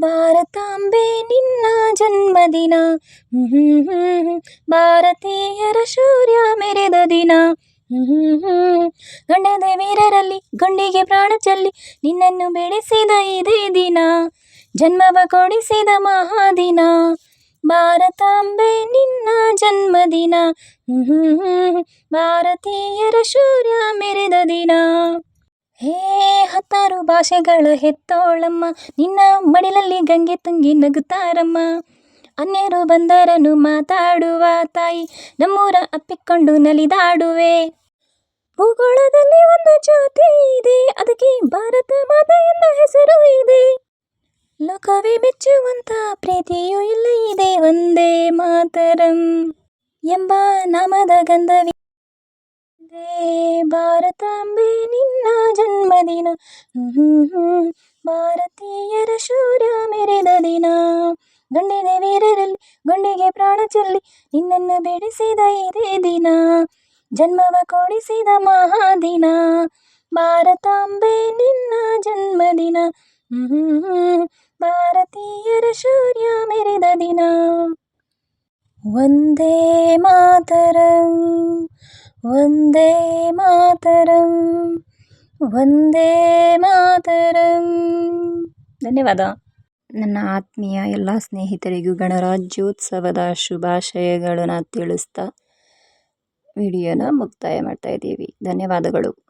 ಭಾರತಾಂಬೆ ನಿನ್ನ ಜನ್ಮದಿನ. ಭಾರತೀಯರ ಶೌರ್ಯ ಮೆರೆದ ದಿನ. ಗಂಡದ ವೀರರಲ್ಲಿ ಗಂಡಿಗೆ ಪ್ರಾಣ ಚೆಲ್ಲಿ ನಿನ್ನನ್ನು ಬೆಳೆಸಿದ ಇದೇ ದಿನ. ಜನ್ಮವ ಕೊಡಿಸಿದ ಮಹಾದಿನ. ಭಾರತಾಂಬೆ ನಿನ್ನ ಜನ್ಮದಿನ. ಭಾರತೀಯರ ಶೌರ್ಯ ಮೆರೆದ ದಿನ. ಹೇ ಹತ್ತಾರು ಭಾಷೆಗಳ ಹೆತ್ತೋಳಮ್ಮ, ನಿನ್ನ ಮಡಿಲಲ್ಲಿ ಗಂಗೆ ತುಂಗಿ ನಗುತ್ತಾರಮ್ಮ. ಅನ್ಯರು ಬಂದರನು ಮಾತಾಡುವ ತಾಯಿ, ನಮ್ಮೂರ ಅಪ್ಪಿಕೊಂಡು ನಲಿದಾಡುವೆ. ಭೂಗೋಳದಲ್ಲಿ ಒಂದು ಜಾತಿ ಇದೆ, ಅದಕ್ಕೆ ಭಾರತ ಮಾತೆ ಎಂಬ ಹೆಸರು ಇದೆ. ಲೋಕವೇ ಮೆಚ್ಚುವಂತ ಪ್ರೀತಿಯೂ ಇಲ್ಲ ಇದೆ, ಒಂದೇ ಮಾತರಂ. ಎಂಬ ನಾಮದ ಗಂಧವಿದೆ ಭಾರತಾಂಬೆ ನಿನ್ನ ಜನ್ಮದಿನ ಭಾರತೀಯರ ಶೌರ್ಯ ಮೆರೆದ ದಿನ ಗಂಡಿನ ವೀರರಲ್ಲಿ ಗುಂಡಿಗೆ ಪ್ರಾಣ ಚೆಲ್ಲಿ ನಿನ್ನನ್ನು ಬೆಳೆಸಿದ ಇದೇ ದಿನ ಜನ್ಮವ ಕೊಡಿಸಿದ ಮಹಾದಿನ ಭಾರತಾಂಬೆ ನಿನ್ನ ಜನ್ಮದಿನ ಭಾರತೀಯರ ಶೌರ್ಯ ಮೆರೆದ ದಿನ ವಂದೇ ಮಾತರಂ ವಂದೇ ಮಾತರಂ ವಂದೇ ಮಾತರಂ ಧನ್ಯವಾದ. ನನ್ನ ಆತ್ಮೀಯ ಎಲ್ಲ ಸ್ನೇಹಿತರಿಗೂ ಗಣರಾಜ್ಯೋತ್ಸವದ ಶುಭಾಶಯಗಳನ್ನು ತಿಳಿಸ್ತಾ ವಿಡಿಯೋನ ಮುಕ್ತಾಯ ಮಾಡ್ತಾ ಇದ್ದೀವಿ. ಧನ್ಯವಾದಗಳು.